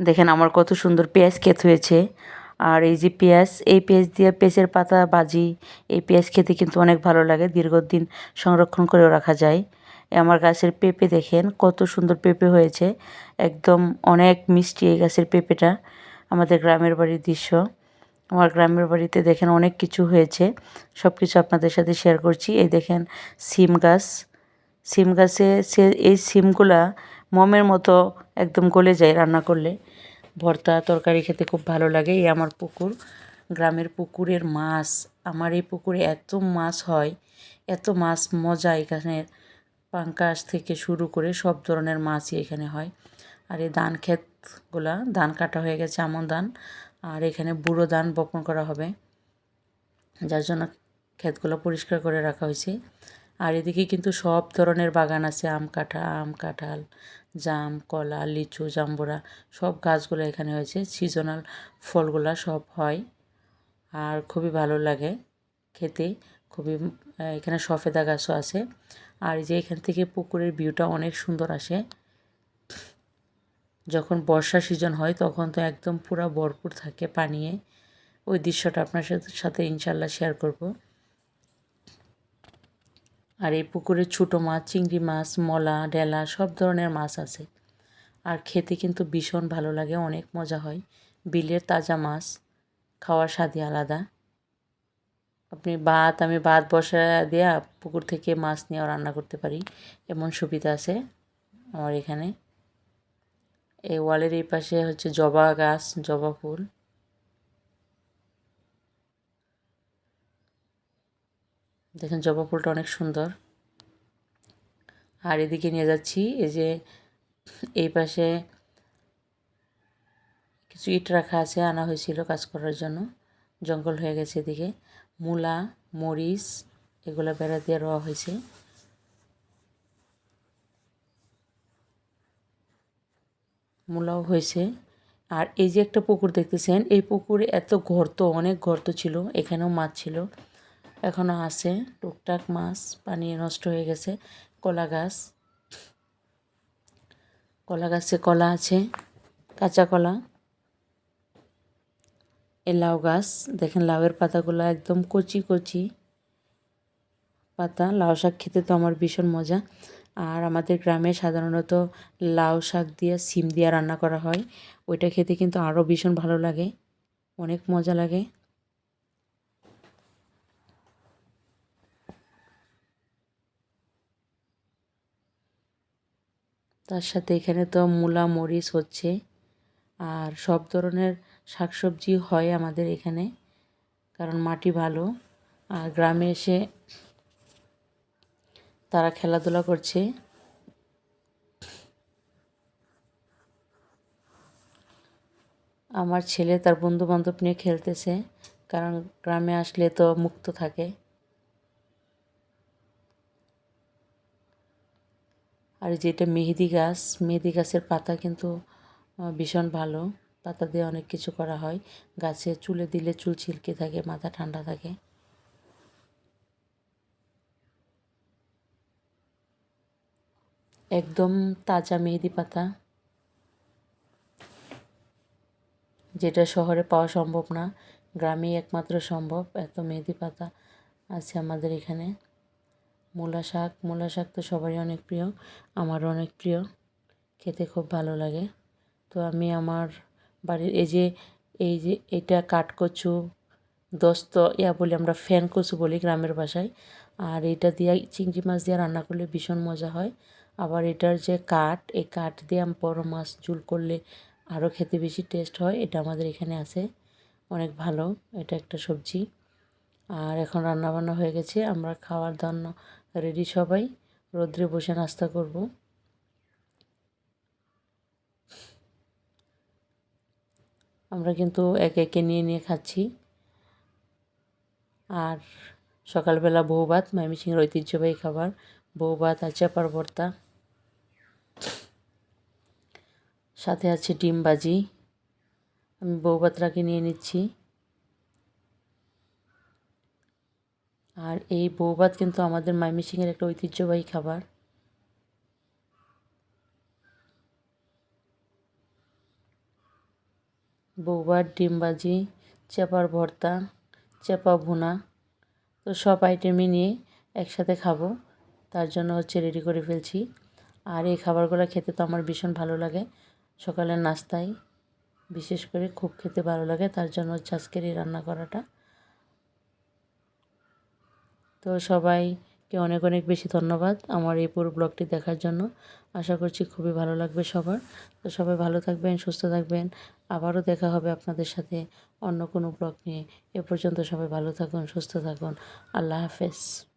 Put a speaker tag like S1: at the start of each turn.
S1: দেখেন আমার কত সুন্দর পেঁয়াজ ক্ষেত হয়েছে। আর এই যে পেঁয়াজ, এই পেঁয়াজ দিয়ে পেঁয়াজের পাতা, বাজি, এই পেঁয়াজ খেতে কিন্তু অনেক ভালো লাগে। দীর্ঘদিন সংরক্ষণ করেও রাখা যায়। আমার গাছের পেঁপে দেখেন, কত সুন্দর পেঁপে হয়েছে। একদম অনেক মিষ্টি এই গাছের পেঁপেটা, আমাদের গ্রামের বাড়ির দৃশ্য। আমার গ্রামের বাড়িতে দেখেন অনেক কিছু হয়েছে। সব কিছু আপনাদের সাথে শেয়ার করছি। এই দেখেন, সিম গাছ। সিম গাছে সে, এই সিমগুলা মমের মতো একদম গলে যায় রান্না করলে। ভর্তা, তরকারি খেতে খুব ভালো লাগে। এই আমার পুকুর, গ্রামের পুকুরের মাছ। আমার এই পুকুরে এত মাছ হয়, এত মাছ মজা এখানের পাঙ্কাশ থেকে শুরু করে সব ধরনের মাছই এখানে হয়। আর এই ধান ক্ষেতগুলা, ধান কাটা হয়ে গেছে আমন ধান। আর এখানে বুড়ো ধান বপন করা হবে। যার জন্য ক্ষেতগুলো পরিষ্কার করে রাখা হয়েছে। আর এদিকে কিন্তু সব ধরনের বাগান আছে, আম কাঁঠা আম কাঁঠাল, জাম, কলা, লিচু, জাম্বুরা, সব গাছগুলো এখানে হয়েছে। সিজনাল ফলগুলা সব হয় আর খুবই ভালো লাগে খেতে। খুবই, এখানে সফেদা গাছও আছে। আর যে এখান থেকে পুকুরের ভিউটা অনেক সুন্দর আসে। যখন বর্ষা সিজন হয় তখন তো একদম পুরো ভরপুর থাকে পানিয়ে। ওই দৃশ্যটা আপনার সাথে সাথে ইনশাল্লাহ শেয়ার করব। আর এই পুকুরে ছোটো মাছ, চিংড়ি মাছ, মলা, ডেলা সব ধরনের মাছ আছে। আর খেতে কিন্তু ভীষণ ভালো লাগে, অনেক মজা হয়। বিলের তাজা মাছ, খাওয়ার স্বাদই আলাদা। আপনি ভাত, আমি ভাত বসা দেয়া পুকুর থেকে মাছ নিয়েও রান্না করতে পারি। এমন সুবিধা আছে আমার এখানে। এই ওয়ালের এই পাশে হচ্ছে জবা গাছ, জবা ফুল। দেখেন জবা ফুলটা অনেক সুন্দর। আর এদিকে নিয়ে যাচ্ছি, এই যে এই পাশে কিছু ইট রাখা আছে, আনা হয়েছিল কাজ করার জন্য। জঙ্গল হয়ে গেছে এদিকে। মূলা, মরিচ, এগুলো বেড়া দিয়ে রওয়া হয়েছে। মূলাও হয়েছে। আর এই যে একটা পুকুর দেখতেছেন, এই পুকুরে এত গর্ত, অনেক গর্ত ছিল, এখানেও মাছ ছিল। এখনও আছে। টুকটাক মাছ, পানি নষ্ট হয়ে গেছে। কলা গাছ। কলা গাছে কলা আছে। কাঁচা কলা। এ লাউ গাছ, দেখেন লাউয়ের পাতাগুলো একদম কচি কচি পাতা। লাউ শাক খেতে তো আমার ভীষণ মজা। আর আমাদের গ্রামে সাধারণত লাউ শাক দিয়ে সিম দিয়ে রান্না করা হয়। ওইটা খেতে কিন্তু আরও ভীষণ ভালো লাগে। অনেক মজা লাগে। তার সাথে এখানে তো মূলা, মরিচ হচ্ছে। আর সব ধরনের শাকসবজি হয় আমাদের এখানে, কারণ মাটি ভালো। আর গ্রামে এসে তারা খেলাধুলা করছে। আমার ছেলে তার বন্ধু বান্ধব নিয়ে খেলতেছে, কারণ গ্রামে আসলে তো মুক্ত থাকে। আর যেটা মেহেদি গাছ, মেহেদি গাছের পাতা কিন্তু ভীষণ ভালো। পাতা দিয়ে অনেক কিছু করা হয়। গাছে চুলে দিলে চুল ছিলকে থাকে, মাথা ঠান্ডা থাকে। একদম তাজা মেহেদি পাতা। যেটা শহরে পাওয়া সম্ভব না। গ্রামেই একমাত্র সম্ভব, এত মেহেদি পাতা আছে আমাদের এখানে। মূলা শাক মূলা শাক তো সবারই অনেক প্রিয়, আমারও অনেক প্রিয়, খেতে খুব ভালো লাগে। তো আমি আমার বাড়ির এই যে এই যে এটা কাঠকচু, দস্ত, ইয়া বলি আমরা ফ্যান কচু বলি গ্রামের ভাষায়, আর এটা দিয়ে চিংড়ি মাছ দিয়ে রান্না করলে ভীষণ মজা হয়। আবার এটার যে কাঠ, এই কাঠ দিয়ে বড় মাছ ঝুল করলে আরও খেতে বেশি টেস্ট হয়, এটা আমাদের এখানে আছে, অনেক ভালো, এটা একটা সবজি। আর এখন রান্না বান্না হয়ে গেছে, আমরা খাওয়ার দান্য রেডি সবাই। রোদ্রে বসে নাস্তা করব। আমরা কিন্তু একে একে নিয়ে নিয়ে খাচ্ছি। আর সকালবেলা বউ ভাত ময়মনসিংহের ঐতিহ্যবাহী খাবার বউ ভাত আর চাপার ভর্তা। সাথে আছে ডিম বাজি আমি বউ ভাতটাকে নিয়ে নিচ্ছি। আর এই বউ ভাত কিন্তু আমাদের ময়মনসিংহের একটা ঐতিহ্যবাহী খাবার। বৌবার ডিম ভাজি চেপার ভর্তা, চেপা ভুনা, তো সব আইটেমই নিয়ে একসাথে খাব। তার জন্য হচ্ছে রেডি করে ফেলছি। আর এই খাবারগুলো খেতে তো আমার ভীষণ ভালো লাগে। সকালের নাস্তায় বিশেষ করে খুব খেতে ভালো লাগে। তার জন্য হচ্ছে আজকের এই রান্না করাটা। তো সবাইকে অনেক অনেক বেশি ধন্যবাদ আমার এই পুরো ব্লগটি দেখার জন্য। আশা করছি খুবই ভালো লাগবে সবার। তো সবাই ভালো থাকবেন, সুস্থ থাকবেন। আবারও দেখা হবে আপনাদের সাথে অন্য কোনো ব্লগ নিয়ে। এ পর্যন্ত সবাই ভালো থাকুন, সুস্থ থাকুন। আল্লাহ হাফেজ।